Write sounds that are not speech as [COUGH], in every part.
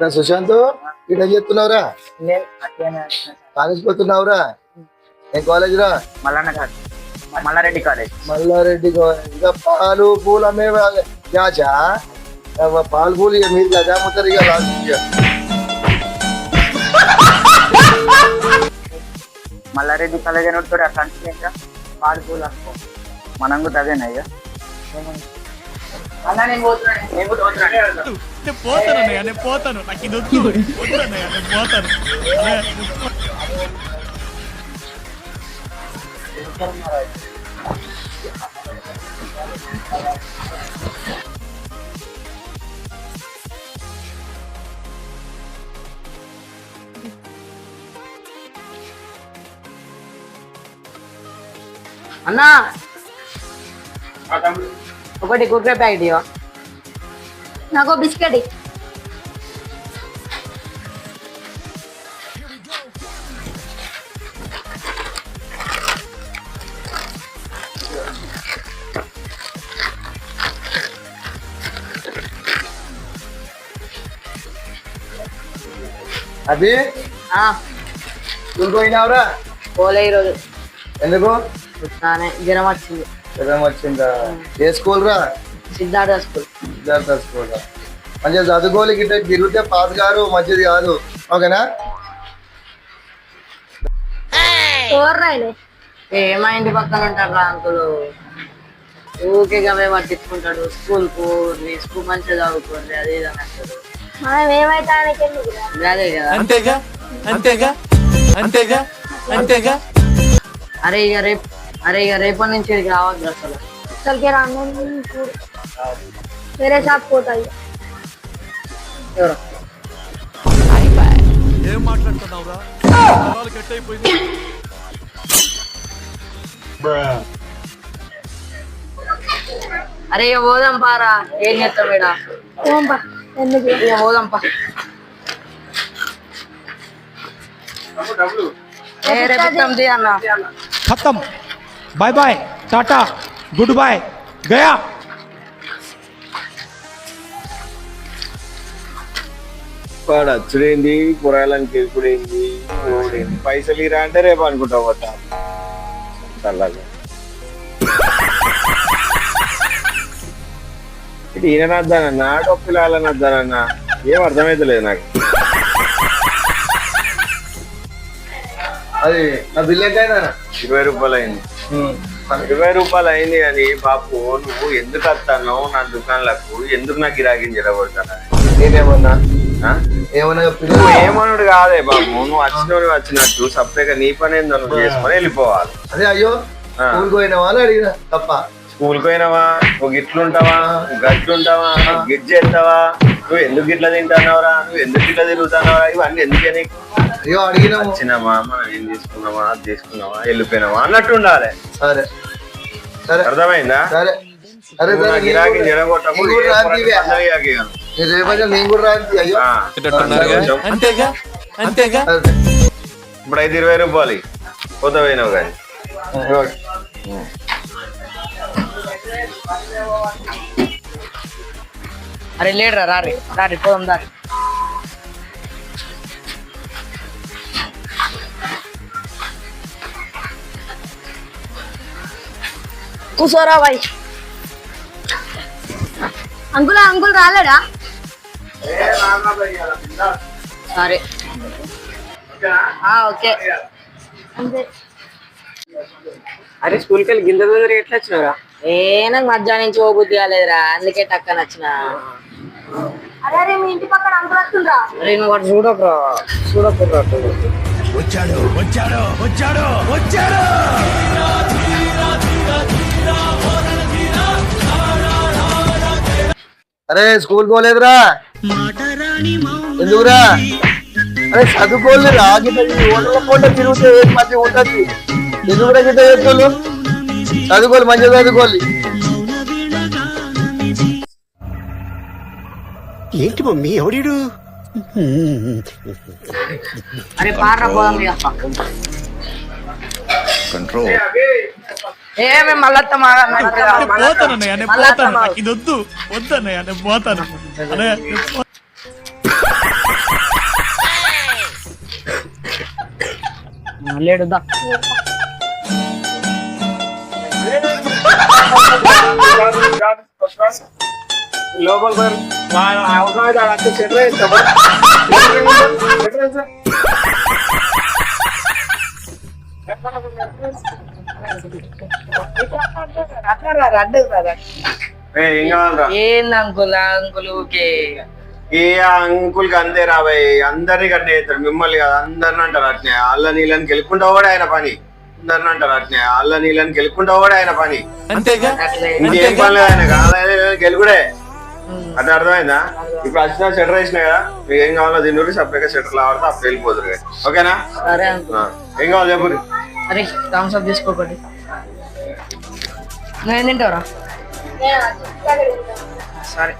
నా సుశాంత్ ఇక్కడ చేస్తున్నావురా. కాలేజ్ పోతున్నావురా? ఏ కాలేజ్ రా? మల్లన్న కాదు మల్లారెడ్డి కాలేజ్. మల్లారెడ్డి కాలేజ్. ఇంకా పాలు పూలు అమ్మే జాచా పాలు పూలు ఇక మీరు అమ్ముతారు ఇక. మల్లారెడ్డి కాలేజ్ అని ఉంటాడు అట్లా అంటే ఇంకా పాడు పూలు అనుకో మనం కూడా అదేనా ఇక? అన్నా నేను పోతున్నాను నేను కూడా పోతున్నాను నేను పోతాను అన్నయ్య నేను పోతాను నాకు ఇది వద్దు వద్దు అన్నయ్య నేను పోతాను అన్నయ్య, అన్నా ఒకటి కుర్రే ప్యాకెట్ ఇవ్వ నాకు బిస్కెట్ ఇయ్యి. అభి? ఆ, స్కూల్ పోయినావురా? పోలే ఈరోజు. ఎందుకు? నానే జ్వరం వచ్చింది. జ్వరం వచ్చిందా? ఏ స్కూల్ రా? సిద్ధార్థ స్కూల్. సిద్ధార్థ స్కూల్ రా. మంచిగా చదువుకోవాలి గిట్ట తిరిగితే పాస్ గారు మంచిది కాదు. ఓకేనా? మా ఇంటి పక్కన ఉంటాడు రా అంకులు. ఊకే అవే పట్టించుకుంటాడు. స్కూల్ పోర్రి స్కూల్ మంచిగా చదువుకోండి అది ఇది మనం ఏమైతే? అదే కదా. అంతేగా? అంతేగా? అంతేగా? అంతేగా? అరే ఇక రేపు అరే ఇక రేపటి నుంచి ఇక్కడికి రావద్దు అసలు. అసలుకే రాను చూడు. వేరే షాప్ పోతాయి. ఏం మాట్లాడుతున్నావురా? కట్ అయిపోయింది. అరే పోదాం పారా. ఏం చేస్తాం ఇక్కడ పోంపా ఇక పోదాం రేపు అన్నా. ఖతం బాయ్ బాయ్ టాటా గుడ్ బాయ్ గయా వాడు కూరగాయలని కూరగాయలకి పైసలు ఇరా అంటే రేపు అనుకుంటా పట్ట అలాగా ఇది ఈయన నద్దానన్నా టొప్పిలాల నద్దానన్నా. ఏం అర్థమైతలేదు నాకు. అది నా బిల్ ఎంత ఇరవై రూపాయలు అయింది. ఇరవై రూపాయలు అయింది అని బాపు నువ్వు ఎందుకు వస్తాను నా దుకాణాలకు ఎందుకు నాకు గిరాకీ జరగబడతాను నేనేమన్నా? ఏమన్నా నువ్వు ఏమన్నాడు కాదే బాబు నువ్వు వచ్చినోడు వచ్చినట్టు సపరేట్గా నీ పని ఏందో నువ్వు చేసుకొని వెళ్ళిపోవాలి. అదే అయ్యో. స్కూల్ పోయిన వాళ్ళు అడిగిన తప్ప. స్కూల్ పోయినావా? నువ్వు గిట్లుంటావా గట్లుంటావా గిట్ చేస్తావా నువ్వు ఎందుకు గిట్ల తింటున్నావురా? నువ్వు ఎందుకు గిట్ల తిరుగుతున్నావురా? ఇవన్నీ ఎందుకే నీకు? అయ్యో అడిగినాము. వచ్చినామా? మనం ఏం తీసుకున్నావా అది తీసుకున్నావా వెళ్ళిపోయినావా అన్నట్టు ఉండాలి. సరే. సరే. అర్థమైందా? సరే. గిరాకీ. నేను కూడా అయ్యో. అంతేగా? అంతేగా? సరే ఇప్పుడు ఐదు ఇరవై రూపాయలు. పోత పోయినావు కానీ. ఓకే. అరే లేడురా రారి. రారి పోదాం దారి కూర్చోరా బాయ్. Uncle uncle రాలేడా? సరే. ఆ, ఓకే. అరే స్కూల్కి వెళ్ళి గింజ దగ్గర ఎట్లా వచ్చినారా ఏ నాకు మధ్యాహ్నం నుంచి పోబుద్ది కాలేదురా అందుకే టక్కన వచ్చిన అరే మీ ఇంటి పక్కన అంకుల్ వస్తుండ్రా. అరే నువ్వు వాడు చూడకురా. చూడకురా వచ్చాడు వచ్చాడు వచ్చాడు వచ్చాడు. అరే స్కూల్ పోలేదురా. ఎందుకురా? అరే ఓటర్ల పూట తిరిగితే ఏది మంచిగా ఉంటుంది? ఎందుకురా గిట్ట చేస్తున్నారు? చదువుకోవాలి మంచిగా చదువుకోవాలి ఏంటి మమ్మీ ఎవడీడు? అరే పార్రా పోదాం ఇక ఏమి మల్లత్తమా పోతానన్నయ్య నేను పోతాను ఇది వద్దు. వద్దన్నయ్య నేను పోతాను. అన్నయ్య లేడుదా లోపల అవసరం చెట్ల చెట్ల ఏంది అంకుల్ ఏ అంకుల్కి అంతే రాబాయ్ అందరినీ కట్నే చేస్తారు. మిమ్మల్ని కాదు అందరిని అంటారు అట్నే. అల్ల నీళ్ళని గెలుకుంటా కూడా ఆయన పని. అందరిని అంటారు అట్నే. అల్ల నీళ్ళని గెలుకుంటా కూడా ఆయన పని. అంతేగా? అట్లే ఇంకేం పని ఆయన. గెలుకుడే అది అర్థమైందా? ఇప్పుడు వచ్చిన షెటర్ వేసినా కదా మీకు ఏం కావాలో తిన్నూరి సపరేట్గా షెటర్ ఆడితే అప్పుడు వెళ్ళిపోతురు ఇక. ఓకేనా? సరే ఏం కావాలి చెప్పు? అరే థమ్స్ అప్ తీసుకోకండి నువ్వేం తింటావురా? సరే.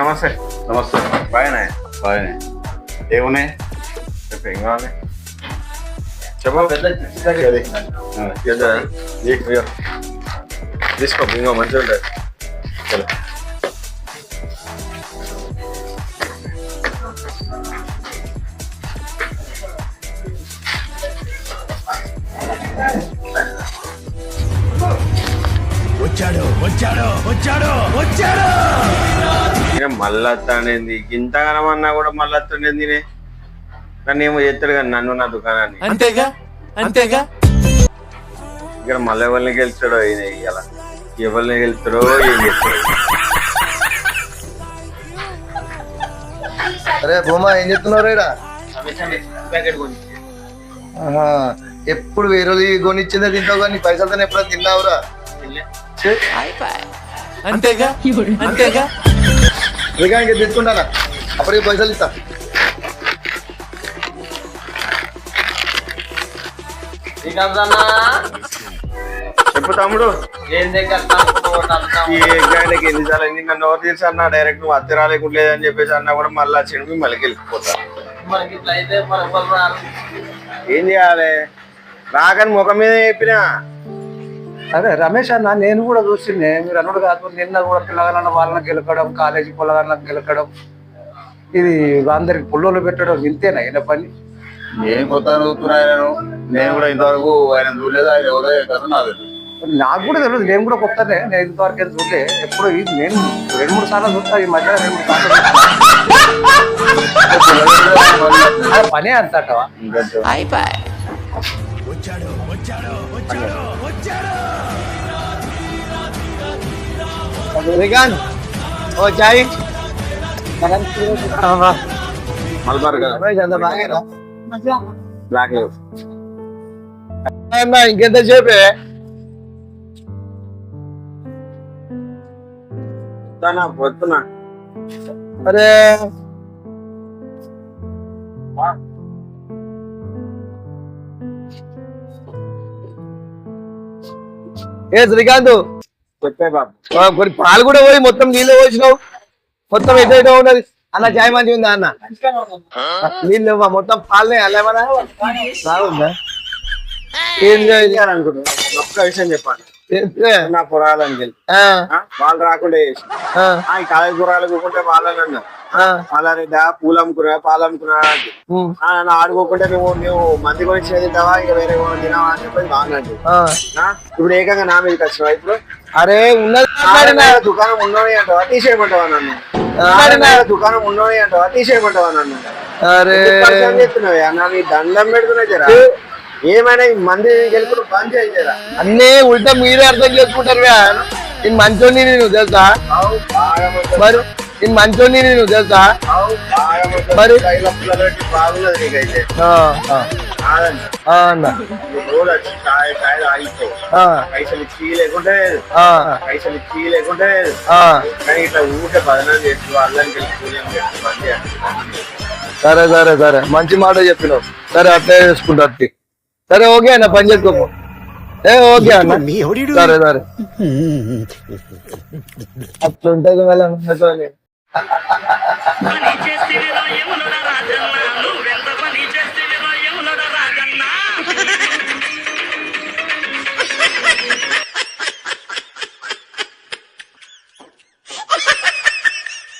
నమస్తే. నమస్తే. బాగానే బాగానే ఏమున్నాయి? చెప్పు కావాలి చెప్పు. తీసుకో ఇంకో మంచిగా ఉంటుంది చలో వచ్చాడు వచ్చాడు వచ్చాడు వచ్చాడు! ఈయన మళ్ళొత్తానేంది ఇంతగానం అన్నా కూడా మళ్ళొత్తుండేంది ఈయన. నన్ను ఏమో చేస్తాడు కానీ నన్ను నా దుకాణాన్ని. అంతేగా? అంతేగా? ఇక్కడ మళ్ళీ ఎవరిని గెలుస్తాడో ఈయన ఇవాళ ఎవరిని గెలుస్తాడో ఏం చేస్తాడో. అరే బొమ్మ ఏం రేడా ఆహా, ఎప్పుడు వేరే వాళ్ళు కొనిచ్చిందే తింటావు కానీ పైసలతో ఎప్పుడైనా తిన్నావురా అంతేగా? [LAUGHS] అంతేగా? ఇక ఇంకా తెచ్చుకుంటానా? అప్పటికి పైసలు ఇస్తా. చెప్పు తమ్ముడు. ఎగ్జామ్కి ఎన్నిసార్లు అయింది? నన్ను ఎవరు తెలుసు అన్న? డైరెక్ట్ నువ్వు అత్తి రాలేకుండా అని చెప్పేసి అన్నా కూడా మళ్ళీ వచ్చిండు మళ్ళీ వెళ్ళిపోతా. మనకి ఇట్లా అయితే మన వాళ్ళు రారు. ఏం చేయాలి? రాకని ముఖం మీద చెప్పినా? అదే రమేష్ అన్న నేను కూడా చూసిండే. మీరు అన్నుడు కాదు నిన్న కూడా పిల్లగాళ్ళ వాళ్ళని గెలకడం కాలేజీ పిల్లగాళ్ళని గెలకడం. ఇది అందరికి పుల్లోలు పెట్టడం ఇంతేనా? ఈయన పని? ఏం కొత్త చదువుతున్నా ఆయనను నేను కూడా ఇంతవరకు ఆయన చూడలేదు ఆయన ఎవరో కదా నాకు తెలియదు. నాకు కూడా తెలియదు నేను కూడా కొత్తనే నేను ఇంతవరకు ఏం చూడలే. ఎప్పుడు ఇది నేను రెండు మూడు సార్లు చూస్తా ఈ మధ్య రెండు మూడు సార్లు చూస్తా. అది [LAUGHS] పనే అంతటవా శ్రీకాంత్ ఓ చాయ్. మలబార్ కదా. బ్లాక్ లేవు అమ్మా, ఇంకెంత సేపే వస్తానా, వస్తున్నా అరే. ఏ శ్రీకాంత్? చెప్పే బాబు. కొన్ని పాలు కూడా పోయి మొత్తం నీళ్ళు పోసినావు. మొత్తం ఎటు ఉన్నది? అన్న చాయ్ మంచిగా ఉందా అన్న? నీళ్ళు మొత్తం పాలనే అల్లేమన్నా బాగుందా? ఏం చేయాలి? అనుకుంటున్నా ఒక్క విషయం చెప్పాలి? నా పురాలని ఆ, వాళ్ళు రాకుండా చేసి. ఈ కాలేజ్ కూరగాయలు కూకుంటే వాళ్ళని అన్నా. ఆ, వాళ్ళ పూలు అమ్ముకున్నా పాలు అమ్ముకున్నా అంటే ఉమ్, ఆ, నన్ను ఆడుకోకుంటే నువ్వు నువ్వు మంది కొని తింటావా? ఇక వేరే తినావా? అని చెప్పి బాగున్నట్టు ఆ. ఇప్పుడు ఏకంగా నా మీదకి వచ్చినావా ఇప్పుడు? అరే ఉన్నది దుకాణం ఉన్నోని అంటావా? తీసేయమంటావా నన్ను? దుకాణం ఉన్నోని అంటావా? తీసేయమంటావా నన్ను? అరే. చేస్తున్నావా? అన్న నీ దండం పెడుతున్నా జరా. ఏమైనా ఈ మంది గెలుపుడు బంద్ అన్నీ ఉల్టా మీరే అర్థం చేసుకుంటారు. నేను మంచోని నేను తెలుసా? మరి నేను మంచోని నేను తెలుసా? మరి? అన్న. పైసలు ఇచ్చి లేకుంటే పైసలు ఇచ్చి లేకుంటే. కానీ ఇట్లా బదనం చేస్తూ అల్లని. సరే సరే సరే. మంచి మాట చెప్పినావు. సరే అట్లే చేసుకుంటా సరే ఓకే అన్న పని చేసుకోపో ఏ ఓకే అన్న మమ్మీ ఎవడీడు సరే సరే అట్లా ఉంటుంది మళ్ళీ